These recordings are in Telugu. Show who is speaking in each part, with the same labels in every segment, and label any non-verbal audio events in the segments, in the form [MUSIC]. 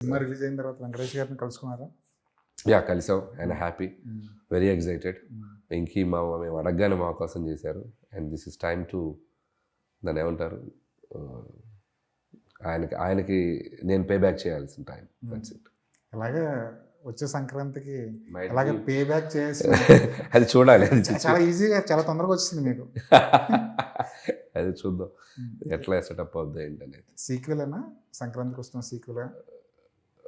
Speaker 1: సినిమా రిలీజ్ అయిన తర్వాత వెంకటేష్ గారిని కలుసుకున్నారా?
Speaker 2: యా కలిసాం ఆయన హ్యాపీ. వెరీ ఎగ్జైటెడ్ వెంకీ మా మేము అడగగానే మా కోసం చేశారు. And this is time to దాన్ని ఏమంటారు? ఆయనకి ఆయనకి నేను పే బ్యాక్ చేయాల్సిన టైం దట్స్ ఇట్
Speaker 1: అలాగే వచ్చే సంక్రాంతికి అలాగే పే బ్యాక్ చేసి [LAUGHS]
Speaker 2: అది చూడాలి అది
Speaker 1: చాలా ఈజీగా చాలా తొందరగా వచ్చింది మీకు. [LAUGHS]
Speaker 2: అది చూద్దాం. ఎట్లా సెటప్ అవుద్ది ఏంటనేది.
Speaker 1: సీక్వెల్ అయినా సంక్రాంతికి వస్తున్న సీక్వెల్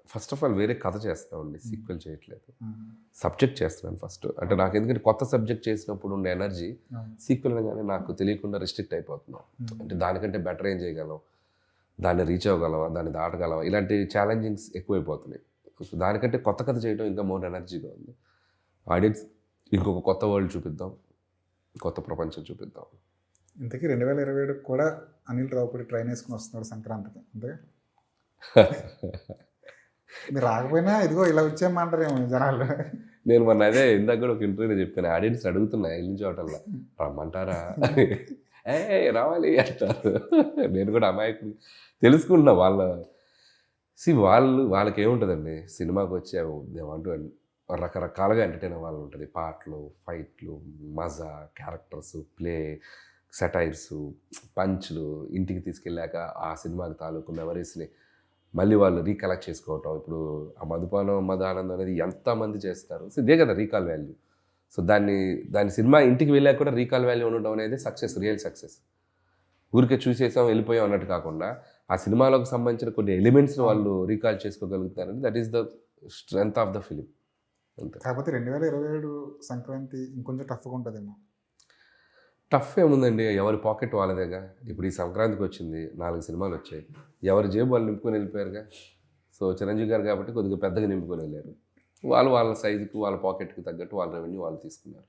Speaker 2: ఫస్ట్ ఆఫ్ ఆల్ వేరే కథ చేస్తామండి సీక్వెల్ చేయట్లేదు. సబ్జెక్ట్ చేస్తున్నాను ఫస్ట్. అంటే నాకు ఎందుకంటే కొత్త సబ్జెక్ట్ చేసినప్పుడు ఉండే ఎనర్జీ సీక్వెల్ అనగానే నాకు తెలియకుండా రిస్ట్రిక్ట్ అయిపోతున్నాం. అంటే దానికంటే బెటర్ ఏం చేయగలం? దాన్ని రీచ్ అవ్వగలవా? దాన్ని దాటగలవా? ఇలాంటి ఛాలెంజింగ్స్ ఎక్కువైపోతున్నాయి. సో దానికంటే కొత్త కథ చేయడం ఇంకా మోర్ ఎనర్జీగా ఉంది. ఆడియన్స్ ఇంకొక కొత్త వరల్డ్ చూపిద్దాం. కొత్త ప్రపంచం చూపిద్దాం.
Speaker 1: ఇంతకీ రెండు వేల ఇరవై ఏడుకి కూడా అనిల్ రావుపూడి ట్రైన్ వేసుకుని వస్తున్నాడు సంక్రాంతికి. అంతే [LAUGHS] మీరు రాకపోయినా ఇదిగో ఇలా వచ్చేయమంటారేమో జనాలు.
Speaker 2: నేను మొన్న అదే ఇందాక కూడా ఒక ఇంటర్వ్యూలో చెప్పాను ఆడియన్స్ అడుగుతున్నా వెళ్ళిన చోటల్లా. రమ్మంటారా? ఏ రావాలి అంటారు. నేను కూడా అమాయకుడు తెలుసుకుంటున్నా వాళ్ళ. సి వాళ్ళు వాళ్ళకి ఏముంటుందండి సినిమాకి వచ్చే అంటూ రకరకాలుగా ఎంటర్టైన్ వాళ్ళు ఉంటుంది. పాటలు ఫైట్లు మజా క్యారెక్టర్స్ ప్లే సెటైర్స్ పంచ్లు ఇంటికి తీసుకెళ్ళాక ఆ సినిమాకి తాలూకు మెమరీస్ని మళ్ళీ వాళ్ళు రీకలెక్ట్ చేసుకోవటం. ఇప్పుడు ఆ మధుపానం మదానందం అనేది ఎంతమంది చేస్తారు? సో ఇదే కదా రీకాల్ వాల్యూ. సో దాన్ని దాని సినిమా ఇంటికి వెళ్ళాక కూడా రీకాల్ వాల్యూ ఉండడం అనేది సక్సెస్ రియల్ సక్సెస్. ఊరికే చూసేసాం వెళ్ళిపోయాం అన్నట్టు కాకుండా ఆ సినిమాలకు సంబంధించిన కొన్ని ఎలిమెంట్స్ని వాళ్ళు recall చేసుకోగలుగుతారని that is the strength of the film. అంతే.
Speaker 1: కాకపోతే రెండు వేల ఇరవై ఏడు సంక్రాంతి ఇంకొంచెం టఫ్గా ఉంటుందేమో.
Speaker 2: టఫ్ ఏముందండి ఎవరి పాకెట్ వాళ్ళదేగా? ఇప్పుడు ఈ సంక్రాంతికి వచ్చింది నాలుగు సినిమాలు వచ్చాయి. ఎవరి జేబు వాళ్ళు నింపుకొని వెళ్ళిపోయారుగా? సో చిరంజీవి గారు కాబట్టి కొద్దిగా పెద్దగా నింపుకొని వెళ్ళారు. వాళ్ళు వాళ్ళ సైజుకి వాళ్ళ పాకెట్కి తగ్గట్టు వాళ్ళ రెవెన్యూ వాళ్ళు తీసుకున్నారు.